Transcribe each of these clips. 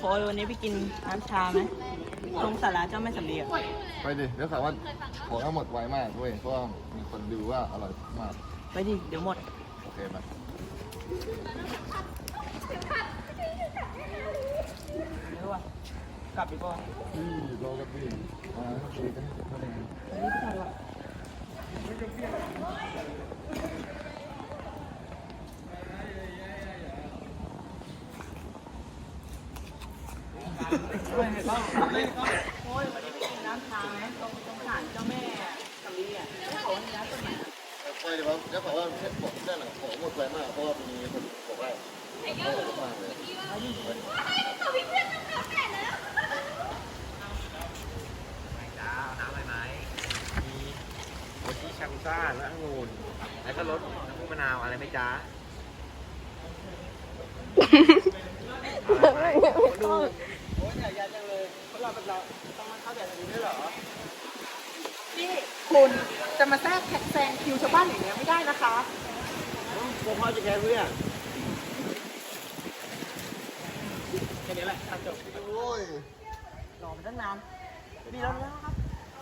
โค้ยวันนี้ไปกินน้ำชาไหมตรงสาราเจ้าแม่สำเรียงไปดิเดี๋ยวข่าวว่าของทั้งหมดไวมากเว้ยเพราะว่ามีคนดูว่าอร่อยมาก ไปดิ เดี๋ยวหมด โอเคไหมเดี๋ยวว่ะกลับดีกว่าพี่รอกันดิมาคุยกันให้จบเท่านั้นไปดิพี่ชายว่ะ โอ้ยวันนี้ไปกินน้ำชาไหมตรงตรงศาลเจ้าแม่สำเรียงเขาวันนี้ร้านตรงไหนอะไปเดี๋ยวครับเดี๋ยวข่าวว่าแค่ของด้านหลังของหมดไวมากเพราะว่ามีคนบอกว่าของหมดมากเลยจ้าเอาน้ำอะไรไหมมีโอชิชากุซ่าและองุ่นแล้วก็รสน้ำผึ้งมะนาวอะไรไหมจ๊ะอะไรไหมดู คุณจะมาแทรกแซงคิวชาวบ้านอย่างเงี้ยไม่ได้นะคะผมเขาจะแค่เพื่อนแค่นี้แหละจบโอ้ยรอมาตั้งนานมีรถแล้วครับ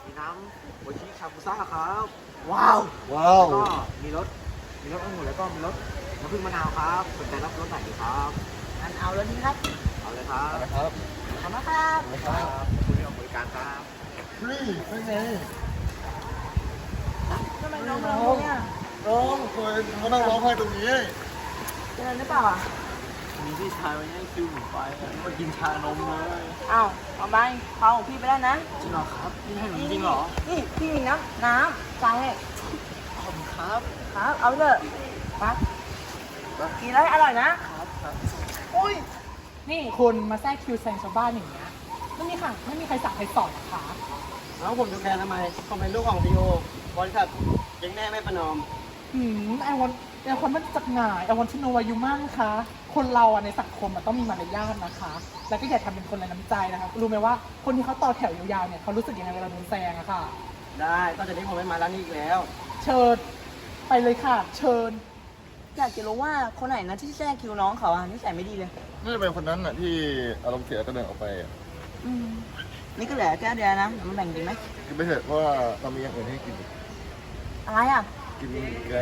มีน้ำโอชิชากุซ่าครับ ว้าว ว้าวแล้วก็มีรสมีรสองุ่นแล้วก็มีรสน้ำผึ้งมะนาวครับสนใจรับรสไหนดีครับงั้นเอารถนี้ครับ เอาเลยครับนะครับขอบคุณครับนะครับคุณมีบริการครับฟรีไม่ไง ทำไมน้องมาร้องเนี่ย ร้องเคยเขานั่งร้องไห้ตรงนี้เป็นอะไรหรือเปล่าอะ มีพี่ชายไว้ให้คิวผมไปมากินชานมเลยอ้าวเอาไปเอาของพี่ไปแล้วนะ จริงเหรอครับนี่ให้ผมจริงเหรอนี่พี่มีน้ำน้ำใจให้ขอบคุณครับครับ เอาไปเลยครับกินแล้วให้อร่อยนะอุ้ยนี่คุณมาแทรกคิวแซงชาวบ้านอย่างเงี้ยไม่มีค่ะไม่มีใครสั่งใครสอนนะคะแล้วผมจะแคร์ทำไมผมเป็นลูกของพีโอบริษัทยังแน่ไม่ประนอม หืมไอวันไอวันมันจากไหนไอวันชิโนวายุมากนะคะ คนเราอะในสังคมมันต้องมีมารยาทนะคะ แล้วก็อย่าทำเป็นคนไร้น้ำใจนะคะ รู้ไหมว่าคนที่เขาต่อแถวยาวๆเนี่ยเขารู้สึกยังไงเวลาโดนแซงอะค่ะ ได้ตอนจากนี้ผมไม่มาร้านนี้อีกแล้ว เชิญไปเลยค่ะ เชิญ อยากจะรู้ว่าคนไหนนะที่แทรกคิวน้องเขาอะนิสัยไม่ดีเลย น่าจะเป็นคนนั้นน่ะที่อารมณ์เสียก็เดินออกไปอะอืมนี่ก็เหลือแก้วเดียวนะเดี๋ยวมันแบ่งกินไหมกินไปเถอะเพราะว่าเรามีอย่างอื่นให้กินอีกอะไรอะ กินเกลือ